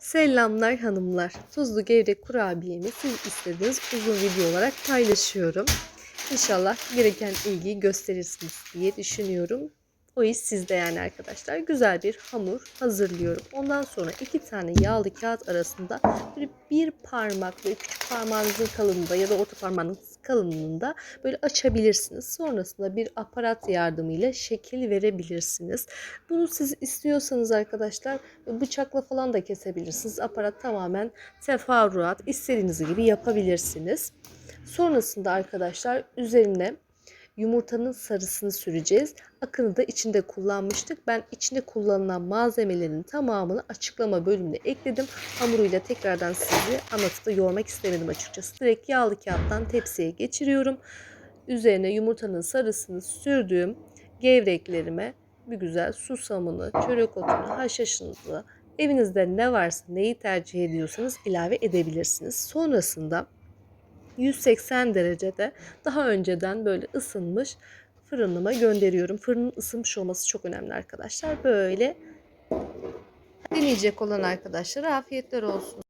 Selamlar hanımlar. Tuzlu gevrek kurabiyemi siz istediğiniz uzun video olarak paylaşıyorum. İnşallah gereken ilgiyi gösterirsiniz diye düşünüyorum. O iş sizde yani arkadaşlar. Güzel bir hamur hazırlıyorum. Ondan sonra iki tane yağlı kağıt arasında böyle bir parmak böyle küçük parmağınızın kalınlığında ya da orta parmağınızın kalınlığında böyle açabilirsiniz. Sonrasında bir aparat yardımıyla şekil verebilirsiniz. Bunu siz istiyorsanız arkadaşlar bıçakla falan da kesebilirsiniz. Aparat tamamen teferruat. istediğiniz gibi yapabilirsiniz. Sonrasında arkadaşlar üzerine yumurtanın sarısını süreceğiz. Akını da içinde kullanmıştık. Ben içinde kullanılan malzemelerin tamamını açıklama bölümüne ekledim. Hamuruyla tekrardan sizi anlatıp da yormak istemedim açıkçası. Direkt yağlı kağıttan tepsiye geçiriyorum. Üzerine yumurtanın sarısını sürdüğüm gevreklerime bir güzel susamını, çörek otunu, haşhaşınızı, evinizde ne varsa neyi tercih ediyorsanız ilave edebilirsiniz. Sonrasında 180 derecede daha önceden böyle ısınmış fırınıma gönderiyorum. Fırının ısınmış olması çok önemli arkadaşlar. Böyle deneyecek olan arkadaşlara afiyetler olsun.